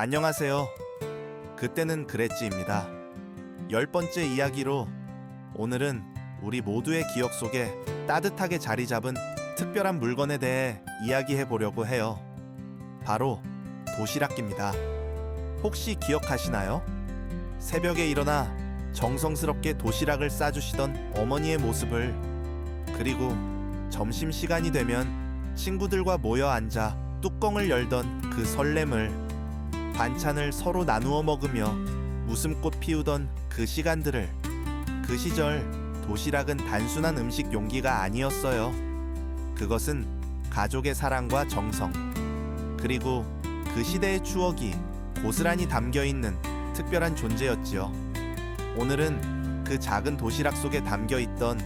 안녕하세요. 그때는 그랬지입니다. 열 번째 이야기로 오늘은 우리 모두의 기억 속에 따뜻하게 자리 잡은 특별한 물건에 대해 이야기해 보려고 해요. 바로 도시락기입니다. 혹시 기억하시나요? 새벽에 일어나 정성스럽게 도시락을 싸주시던 어머니의 모습을 그리고 점심 시간이 되면 친구들과 모여 앉아 뚜껑을 열던 그 설렘을 반찬을 서로 나누어 먹으며 웃음꽃 피우던 그 시간들을 그 시절 도시락은 단순한 음식 용기가 아니었어요. 그것은 가족의 사랑과 정성 그리고 그 시대의 추억이 고스란히 담겨 있는 특별한 존재였지요. 오늘은 그 작은 도시락 속에 담겨 있던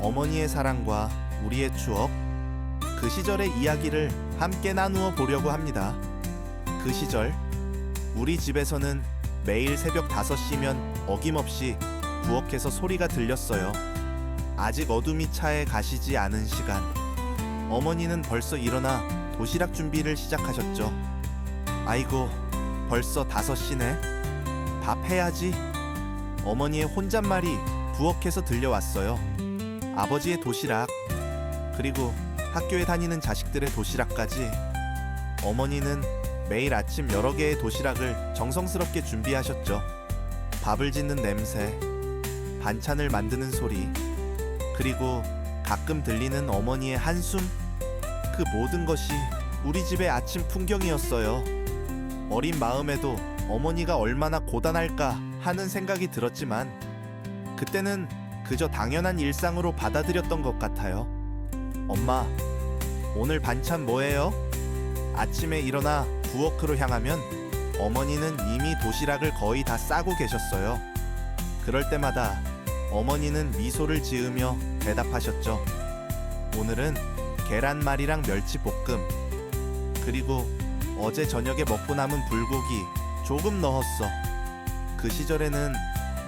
어머니의 사랑과 우리의 추억, 그 시절의 이야기를 함께 나누어 보려고 합니다. 그 시절, 우리 집에서는 매일 새벽 5시면 어김없이 부엌에서 소리가 들렸어요. 아직 어둠이 차에 가시지 않은 시간. 어머니는 벌써 일어나 도시락 준비를 시작하셨죠. 아이고, 벌써 5시네. 밥 해야지. 어머니의 혼잣말이 부엌에서 들려왔어요. 아버지의 도시락, 그리고 학교에 다니는 자식들의 도시락까지 어머니는 매일 아침 여러 개의 도시락을 정성스럽게 준비하셨죠. 밥을 짓는 냄새, 반찬을 만드는 소리, 그리고 가끔 들리는 어머니의 한숨, 그 모든 것이 우리 집의 아침 풍경이었어요. 어린 마음에도 어머니가 얼마나 고단할까 하는 생각이 들었지만 그때는 그저 당연한 일상으로 받아들였던 것 같아요. 엄마, 오늘 반찬 뭐예요? 아침에 일어나 부엌으로 향하면 어머니는 이미 도시락을 거의 다 싸고 계셨어요. 그럴 때마다 어머니는 미소를 지으며 대답하셨죠. 오늘은 계란말이랑 멸치볶음, 그리고 어제 저녁에 먹고 남은 불고기 조금 넣었어. 그 시절에는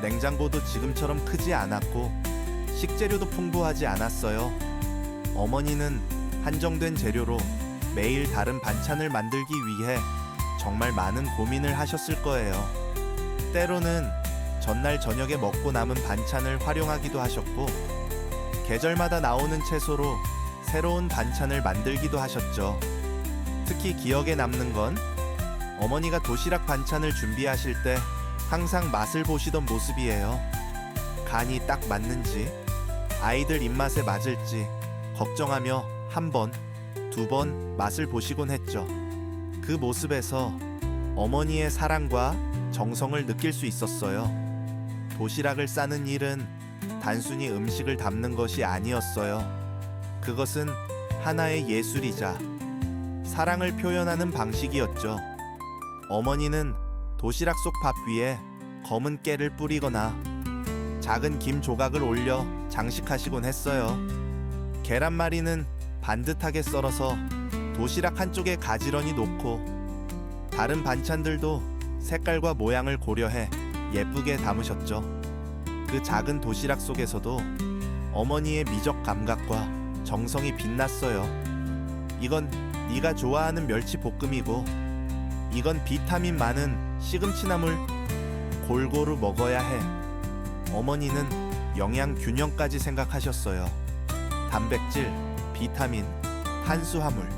냉장고도 지금처럼 크지 않았고 식재료도 풍부하지 않았어요. 어머니는 한정된 재료로 매일 다른 반찬을 만들기 위해 정말 많은 고민을 하셨을 거예요. 때로는 전날 저녁에 먹고 남은 반찬을 활용하기도 하셨고, 계절마다 나오는 채소로 새로운 반찬을 만들기도 하셨죠. 특히 기억에 남는 건 어머니가 도시락 반찬을 준비하실 때 항상 맛을 보시던 모습이에요. 간이 딱 맞는지, 아이들 입맛에 맞을지 걱정하며 한 번, 두 번 맛을 보시곤 했죠. 그 모습에서 어머니의 사랑과 정성을 느낄 수 있었어요. 도시락을 싸는 일은 단순히 음식을 담는 것이 아니었어요. 그것은 하나의 예술이자 사랑을 표현하는 방식이었죠. 어머니는 도시락 속 밥 위에 검은 깨를 뿌리거나 작은 김 조각을 올려 장식하시곤 했어요. 계란말이는 반듯하게 썰어서 도시락 한쪽에 가지런히 놓고 다른 반찬들도 색깔과 모양을 고려해 예쁘게 담으셨죠. 그 작은 도시락 속에서도 어머니의 미적 감각과 정성이 빛났어요. 이건 네가 좋아하는 멸치 볶음이고 이건 비타민 많은 시금치나물 골고루 먹어야 해. 어머니는 영양 균형까지 생각하셨어요. 단백질, 비타민, 탄수화물.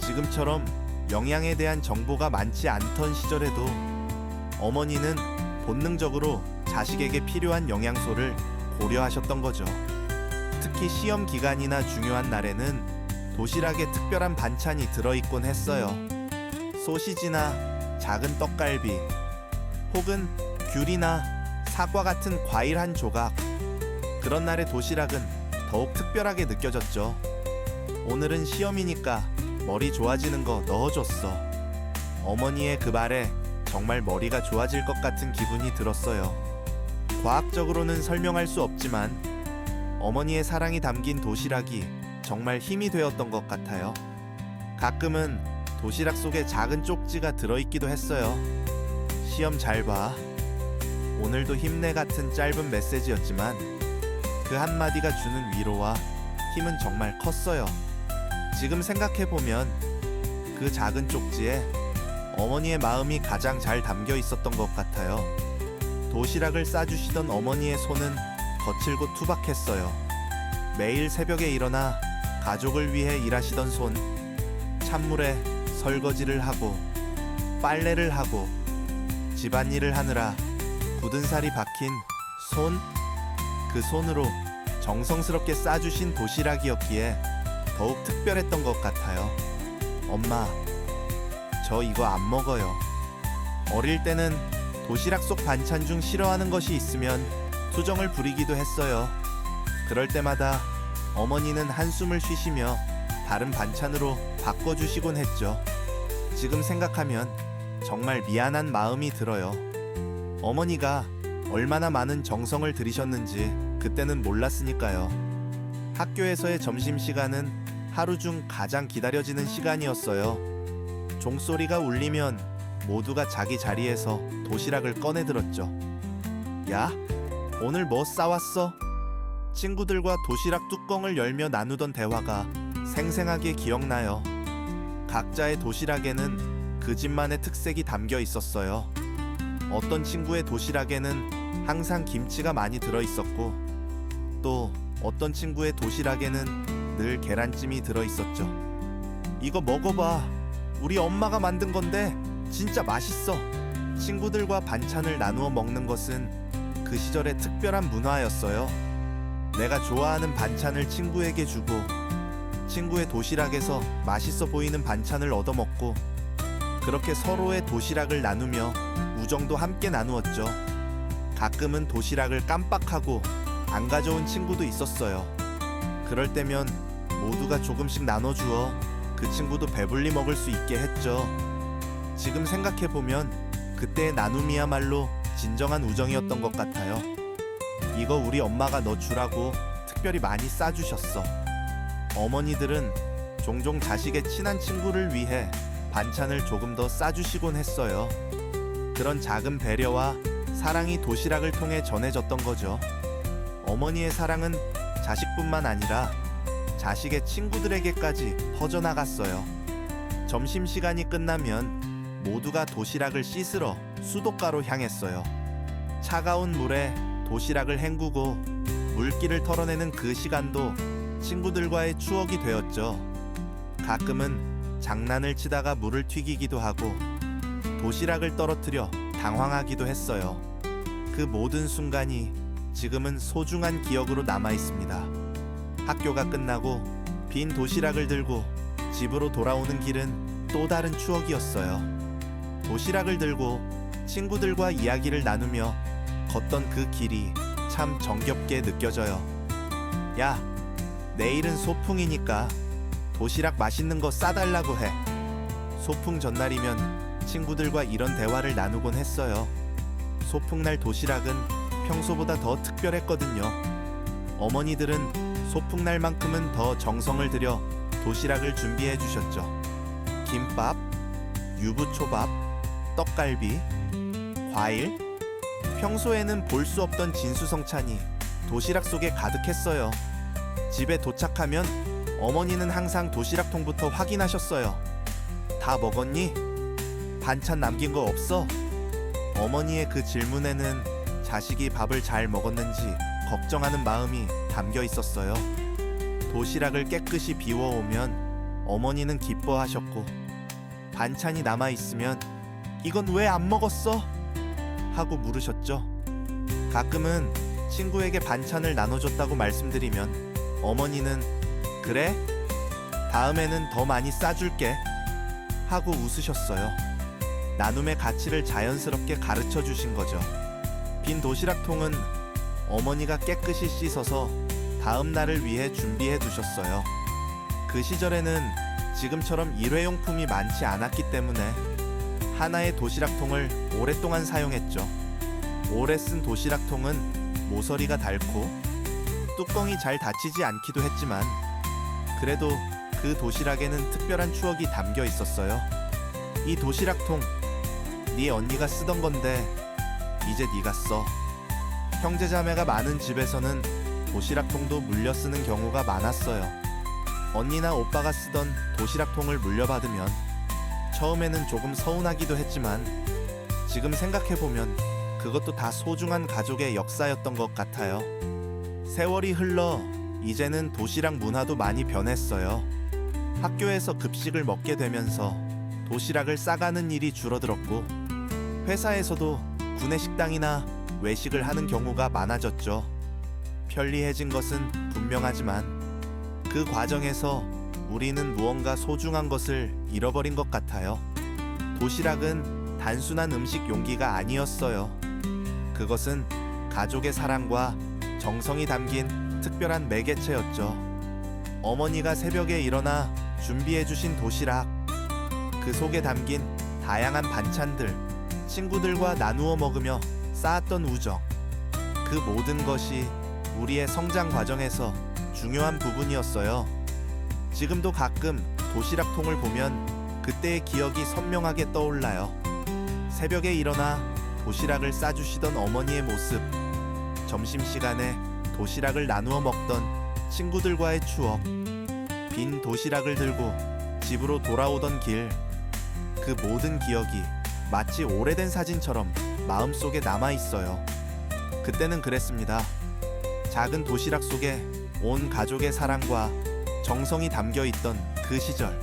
지금처럼 영양에 대한 정보가 많지 않던 시절에도 어머니는 본능적으로 자식에게 필요한 영양소를 고려하셨던 거죠. 특히 시험 기간이나 중요한 날에는 도시락에 특별한 반찬이 들어있곤 했어요. 소시지나 작은 떡갈비, 혹은 귤이나 사과 같은 과일 한 조각. 그런 날의 도시락은 더욱 특별하게 느껴졌죠. 오늘은 시험이니까 머리 좋아지는 거 넣어줬어. 어머니의 그 말에 정말 머리가 좋아질 것 같은 기분이 들었어요. 과학적으로는 설명할 수 없지만 어머니의 사랑이 담긴 도시락이 정말 힘이 되었던 것 같아요. 가끔은 도시락 속에 작은 쪽지가 들어있기도 했어요. 시험 잘 봐. 오늘도 힘내 같은 짧은 메시지였지만 그 한마디가 주는 위로와 힘은 정말 컸어요. 지금 생각해보면 그 작은 쪽지에 어머니의 마음이 가장 잘 담겨 있었던 것 같아요. 도시락을 싸주시던 어머니의 손은 거칠고 투박했어요. 매일 새벽에 일어나 가족을 위해 일하시던 손, 찬물에 설거지를 하고 빨래를 하고 집안일을 하느라 굳은 살이 박힌 손, 그 손으로 정성스럽게 싸주신 도시락이었기에 더욱 특별했던 것 같아요. 엄마, 저 이거 안 먹어요. 어릴 때는 도시락 속 반찬 중 싫어하는 것이 있으면 투정을 부리기도 했어요. 그럴 때마다 어머니는 한숨을 쉬시며 다른 반찬으로 바꿔주시곤 했죠. 지금 생각하면 정말 미안한 마음이 들어요. 어머니가 얼마나 많은 정성을 들이셨는지 그때는 몰랐으니까요. 학교에서의 점심시간은 하루 중 가장 기다려지는 시간이었어요. 종소리가 울리면 모두가 자기 자리에서 도시락을 꺼내 들었죠. 야, 오늘 뭐 싸왔어? 친구들과 도시락 뚜껑을 열며 나누던 대화가 생생하게 기억나요. 각자의 도시락에는 그 집만의 특색이 담겨 있었어요. 어떤 친구의 도시락에는 항상 김치가 많이 들어 있었고, 또 어떤 친구의 도시락에는 늘 계란찜이 들어 있었죠. 이거 먹어봐. 우리 엄마가 만든 건데 진짜 맛있어. 친구들과 반찬을 나누어 먹는 것은 그 시절의 특별한 문화였어요. 내가 좋아하는 반찬을 친구에게 주고 친구의 도시락에서 맛있어 보이는 반찬을 얻어먹고 그렇게 서로의 도시락을 나누며 우정도 함께 나누었죠. 가끔은 도시락을 깜빡하고 안 가져온 친구도 있었어요. 그럴 때면 모두가 조금씩 나눠주어 그 친구도 배불리 먹을 수 있게 했죠. 지금 생각해보면 그때의 나눔이야말로 진정한 우정이었던 것 같아요. 이거 우리 엄마가 너 주라고 특별히 많이 싸주셨어. 어머니들은 종종 자식의 친한 친구를 위해 반찬을 조금 더 싸주시곤 했어요. 그런 작은 배려와 사랑이 도시락을 통해 전해졌던 거죠. 어머니의 사랑은 자식뿐만 아니라 자식의 친구들에게까지 퍼져나갔어요. 점심시간이 끝나면 모두가 도시락을 씻으러 수도가로 향했어요. 차가운 물에 도시락을 헹구고 물기를 털어내는 그 시간도 친구들과의 추억이 되었죠. 가끔은 장난을 치다가 물을 튀기기도 하고 도시락을 떨어뜨려 당황하기도 했어요. 그 모든 순간이 지금은 소중한 기억으로 남아 있습니다. 학교가 끝나고 빈 도시락을 들고 집으로 돌아오는 길은 또 다른 추억이었어요. 도시락을 들고 친구들과 이야기를 나누며 걷던 그 길이 참 정겹게 느껴져요. 야, 내일은 소풍이니까 도시락 맛있는 거 싸달라고 해. 소풍 전날이면 친구들과 이런 대화를 나누곤 했어요. 소풍날 도시락은 평소보다 더 특별했거든요. 어머니들은 소풍날만큼은 더 정성을 들여 도시락을 준비해 주셨죠. 김밥, 유부초밥, 떡갈비, 과일, 평소에는 볼 수 없던 진수성찬이 도시락 속에 가득했어요. 집에 도착하면 어머니는 항상 도시락통부터 확인하셨어요. 다 먹었니? 반찬 남긴 거 없어? 어머니의 그 질문에는 자식이 밥을 잘 먹었는지 걱정하는 마음이 담겨 있었어요. 도시락을 깨끗이 비워오면 어머니는 기뻐하셨고 반찬이 남아 있으면 이건 왜 안 먹었어? 하고 물으셨죠. 가끔은 친구에게 반찬을 나눠줬다고 말씀드리면 어머니는 그래? 다음에는 더 많이 싸줄게 하고 웃으셨어요. 나눔의 가치를 자연스럽게 가르쳐 주신 거죠. 빈 도시락통은 어머니가 깨끗이 씻어서 다음 날을 위해 준비해 두셨어요. 그 시절에는 지금처럼 일회용품이 많지 않았기 때문에 하나의 도시락통을 오랫동안 사용했죠. 오래 쓴 도시락통은 모서리가 닳고 뚜껑이 잘 닫히지 않기도 했지만 그래도 그 도시락에는 특별한 추억이 담겨 있었어요. 이 도시락통 네 언니가 쓰던 건데 이제 네가 써. 형제자매가 많은 집에서는 도시락통도 물려 쓰는 경우가 많았어요. 언니나 오빠가 쓰던 도시락통을 물려받으면 처음에는 조금 서운하기도 했지만 지금 생각해보면 그것도 다 소중한 가족의 역사였던 것 같아요. 세월이 흘러 이제는 도시락 문화도 많이 변했어요. 학교에서 급식을 먹게 되면서 도시락을 싸가는 일이 줄어들었고 회사에서도 구내 식당이나 외식을 하는 경우가 많아졌죠. 편리해진 것은 분명하지만 그 과정에서 우리는 무언가 소중한 것을 잃어버린 것 같아요. 도시락은 단순한 음식 용기가 아니었어요. 그것은 가족의 사랑과 정성이 담긴 특별한 매개체였죠. 어머니가 새벽에 일어나 준비해 주신 도시락, 그 속에 담긴 다양한 반찬들, 친구들과 나누어 먹으며 쌓았던 우정, 그 모든 것이 우리의 성장 과정에서 중요한 부분이었어요. 지금도 가끔 도시락통을 보면 그때의 기억이 선명하게 떠올라요. 새벽에 일어나 도시락을 싸주시던 어머니의 모습, 점심시간에 도시락을 나누어 먹던 친구들과의 추억, 빈 도시락을 들고 집으로 돌아오던 길, 그 모든 기억이 마치 오래된 사진처럼 마음속에 남아 있어요. 그때는 그랬습니다. 작은 도시락 속에 온 가족의 사랑과 정성이 담겨 있던 그 시절.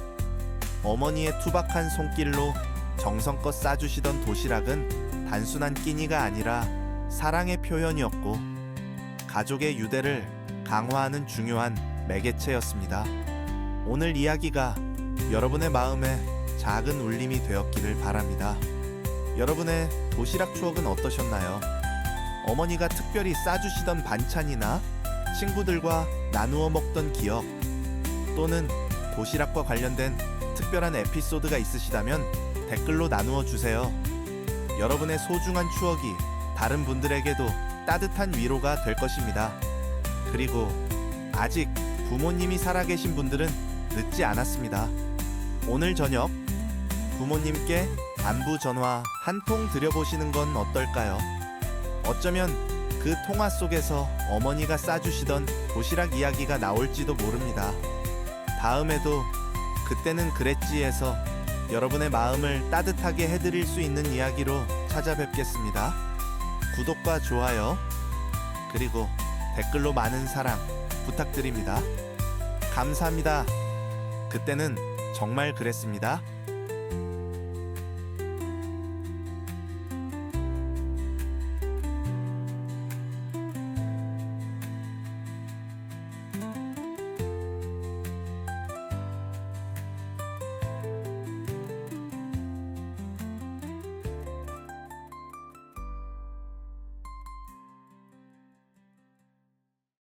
어머니의 투박한 손길로 정성껏 싸주시던 도시락은 단순한 끼니가 아니라 사랑의 표현이었고 가족의 유대를 강화하는 중요한 매개체였습니다. 오늘 이야기가 여러분의 마음에 작은 울림이 되었기를 바랍니다. 여러분의 도시락 추억은 어떠셨나요? 어머니가 특별히 싸주시던 반찬이나 친구들과 나누어 먹던 기억 또는 도시락과 관련된 특별한 에피소드가 있으시다면 댓글로 나누어 주세요. 여러분의 소중한 추억이 다른 분들에게도 따뜻한 위로가 될 것입니다. 그리고 아직 부모님이 살아계신 분들은 늦지 않았습니다. 오늘 저녁 부모님께 안부 전화 한 통 드려보시는 건 어떨까요? 어쩌면 그 통화 속에서 어머니가 싸주시던 도시락 이야기가 나올지도 모릅니다. 다음에도 그때는 그랬지에서 여러분의 마음을 따뜻하게 해드릴 수 있는 이야기로 찾아뵙겠습니다. 구독과 좋아요, 그리고 댓글로 많은 사랑 부탁드립니다. 감사합니다. 그때는 정말 그랬습니다.